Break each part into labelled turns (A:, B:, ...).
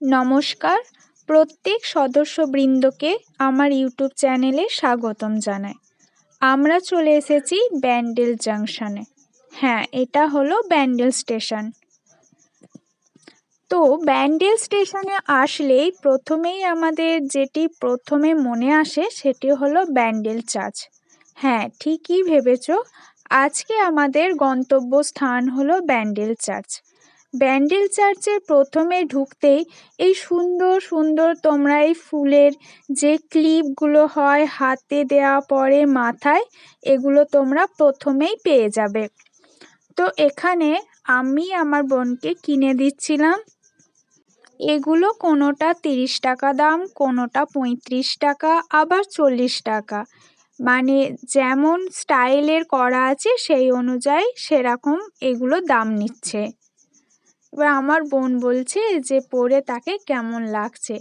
A: নমস্কার। প্রত্যেক সদস্যবৃন্দকে আমার ইউটিউব চ্যানেলে স্বাগতম জানাই। আমরা চলে এসেছি ব্যান্ডেল জাংশনে। হ্যাঁ এটা হলো ব্যান্ডেল স্টেশন। তো ব্যান্ডেল স্টেশনে আসলেই প্রথমেই আমাদের যেটি প্রথমে মনে আসে সেটি হলো ব্যান্ডেল চার্চ। হ্যাঁ ঠিকই ভেবেছ। আজকে আমাদের গন্তব্যস্থান হলো ব্যান্ডেল চার্চ। ব্যান্ডেল চার্চে প্রথমে ঢুকতেই এই সুন্দর সুন্দর তোমরা এই ফুলের যে ক্লিপগুলো হয় হাতে দেওয়া পরে মাথায়, এগুলো তোমরা প্রথমেই পেয়ে যাবে। তো এখানে আমি আমার বোনকে কিনে দিচ্ছিলাম। এগুলো কোনোটা তিরিশ টাকা দাম, কোনোটা পঁয়ত্রিশ টাকা, আবার চল্লিশ টাকা। মানে যেমন স্টাইলের করা আছে, সেই অনুযায়ী সেরকম এগুলো দাম নিচ্ছে। এবার আমার বোন বলছে যে, পরে তাকে কেমন লাগছে?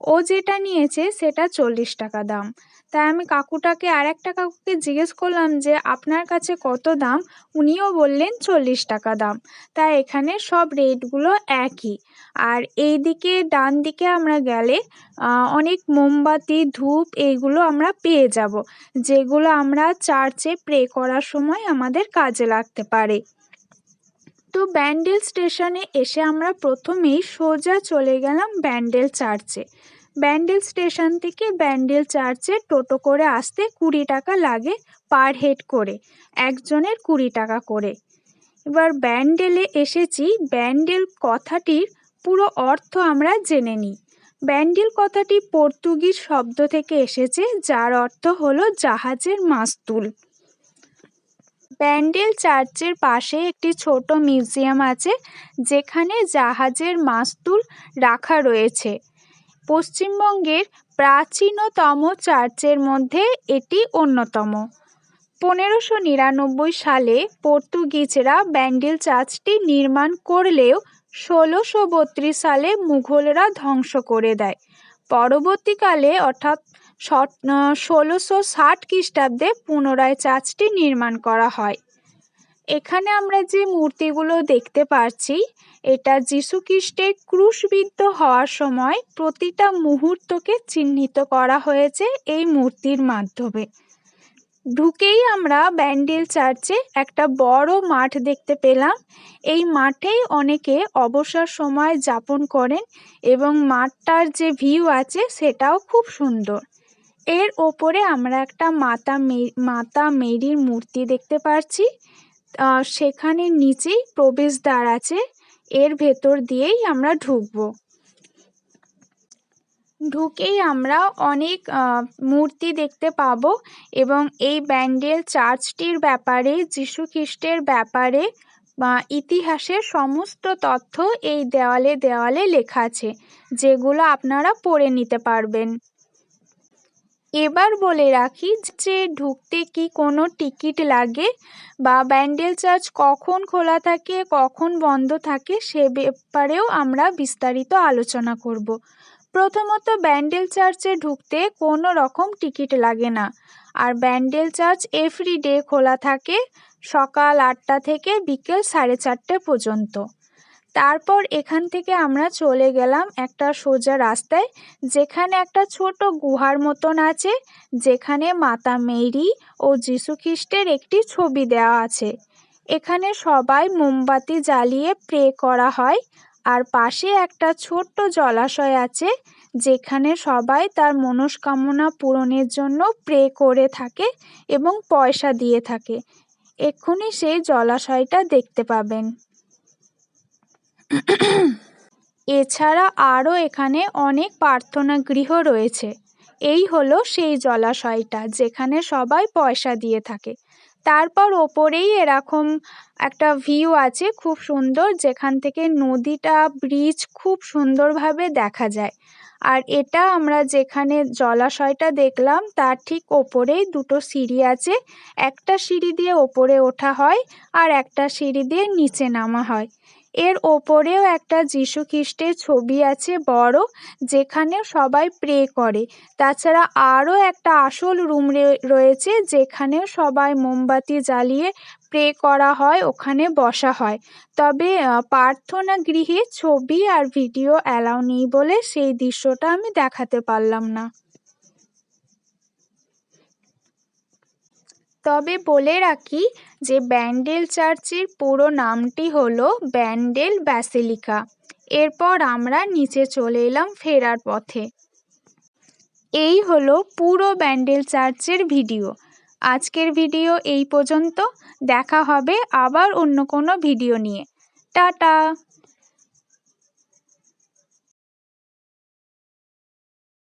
A: ও যেটা নিয়েছে সেটা চল্লিশ টাকা দাম। তাই আমি কাকুটাকে আর একটা কাকুকে জিজ্ঞেস করলাম যে, আপনার কাছে কত দাম? উনিও বললেন, চল্লিশ টাকা দাম। তাই এখানে সব রেটগুলো একই। আর এই দিকে ডান দিকে আমরা গেলে অনেক মোমবাতি, ধূপ এইগুলো আমরা পেয়ে যাব, যেগুলো আমরা চার্চে প্রে করার সময় আমাদের কাজে লাগতে পারে। তো ব্যান্ডেল স্টেশনে এসে আমরা প্রথমেই সোজা চলে গেলাম ব্যান্ডেল চার্চে। ব্যান্ডেল স্টেশন থেকে ব্যান্ডেল চার্চে টোটো করে আসতে কুড়ি টাকা লাগে পার হেড করে, একজনের কুড়ি টাকা করে। এবার ব্যান্ডেলে এসেছি, ব্যান্ডেল কথাটির পুরো অর্থ আমরা জেনে নিই। ব্যান্ডেল কথাটি পর্তুগিজ শব্দ থেকে এসেছে, যার অর্থ হলো জাহাজের মাস্তুল। ব্যান্ডেল চার্চের পাশে একটি ছোট মিউজিয়াম আছে, যেখানে জাহাজের মাস্তুল রাখা রয়েছে। পশ্চিমবঙ্গের প্রাচীনতম চার্চের মধ্যে এটি অন্যতম। পনেরোশো নিরানব্বই সালে পর্তুগিজরা ব্যান্ডেল চার্চটি নির্মাণ করলেও ষোলোশো বত্রিশ সালে মুঘলরা ধ্বংস করে দেয়। পরবর্তীকালে অর্থাৎ ষোলোশো ষাট খ্রিস্টাব্দে পুনরায় চার্চটি নির্মাণ করা হয়। এখানে আমরা যে মূর্তিগুলো দেখতে পাচ্ছি এটা যীশুখ্রিস্টের ক্রুশবিদ্ধ হওয়ার সময় প্রতিটা মুহূর্তকে চিহ্নিত করা হয়েছে এই মূর্তির মাধ্যমে। ঢুকেই আমরা ব্যান্ডেল চার্চে একটা বড় মাঠ দেখতে পেলাম। এই মাঠেই অনেকে অবসর সময় যাপন করেন এবং মাঠটার যে ভিউ আছে সেটাও খুব সুন্দর। এর ওপরে আমরা একটা মাতা মে, মাতা মেরির মূর্তি দেখতে পাচ্ছি সেখানে নিচেই প্রবেশদ্বার আছে। এর ভেতর দিয়েই আমরা ঢুকবো। ঢুকেই আমরা অনেক মূর্তি দেখতে পাব এবং এই ব্যান্ডেল চার্চটির ব্যাপারে খ্রিস্টের ব্যাপারে, বা, ইতিহাসের সমস্ত তথ্য এই দেওয়ালে দেওয়ালে লেখা আছে, যেগুলো আপনারা পড়ে নিতে পারবেন। এবার বলে রাখি যে ঢুকতে কি কোনো টিকিট লাগে? বা ব্যান্ডেল চার্চ কখন খোলা থাকে, কখন বন্ধ থাকে সে ব্যাপারেও আমরা বিস্তারিত আলোচনা করব। প্রথমত ব্যান্ডেল চার্চে ঢুকতে কোনো রকম টিকিট লাগে না। আর ব্যান্ডেল চার্চ এভরি ডে খোলা থাকে সকাল আটটা থেকে বিকেল সাড়ে চারটে পর্যন্ত। তারপর এখান থেকে আমরা চলে গেলাম একটা সোজা রাস্তায়, যেখানে একটা ছোট গুহার মতন আছে, যেখানে মাতা মেরি ও যীশুখ্রিস্টের একটি ছবি দেওয়া আছে। এখানে সবাই মোমবাতি জ্বালিয়ে প্রে করা হয়, আর পাশে একটা ছোট্ট জলাশয় আছে, যেখানে সবাই তার মনস্কামনা পূরণের জন্য প্রে করে থাকে এবং পয়সা দিয়ে থাকে। এক্ষুনি সেই জলাশয়টা দেখতে পাবেন। এছাড়া আরও এখানে অনেক প্রার্থনা গৃহ রয়েছে। এই হলো সেই জলাশয়টা যেখানে সবাই পয়সা দিয়ে থাকে। তারপর ওপরেই এরকম একটা ভিউ আছে খুব সুন্দর, যেখান থেকে নদীটা ব্রিজ খুব সুন্দরভাবে দেখা যায়। আর এটা আমরা যেখানে জলাশয়টা দেখলাম, তার ঠিক ওপরেই দুটো সিঁড়ি আছে। একটা সিঁড়ি দিয়ে ওপরে ওঠা হয় আর একটা সিঁড়ি দিয়ে নিচে নামা হয়। এর ওপরেও একটা যীশু খ্রিস্টের ছবি আছে বড়, যেখানে সবাই প্রে করে। তাছাড়া আরও একটা আসল রুম রয়েছে যেখানেও সবাই মোমবাতি জ্বালিয়ে প্রে করা হয়, ওখানে বসা হয়। তবে প্রার্থনা গৃহে ছবি আর ভিডিও অ্যালাউ নেই বলে সেই দৃশ্যটা আমি দেখাতে পারলাম না। তবে বলে রাখি যে ব্যান্ডেল চার্চের পুরো নামটি হলো ব্যান্ডেল ব্যাসিলিকা। এরপর আমরা নিচে চলে এলাম ফেরার পথে। এই হলো পুরো ব্যান্ডেল চার্চের ভিডিও। আজকের ভিডিও এই পর্যন্ত। দেখা হবে আবার অন্য কোনো ভিডিও নিয়ে। টাটা!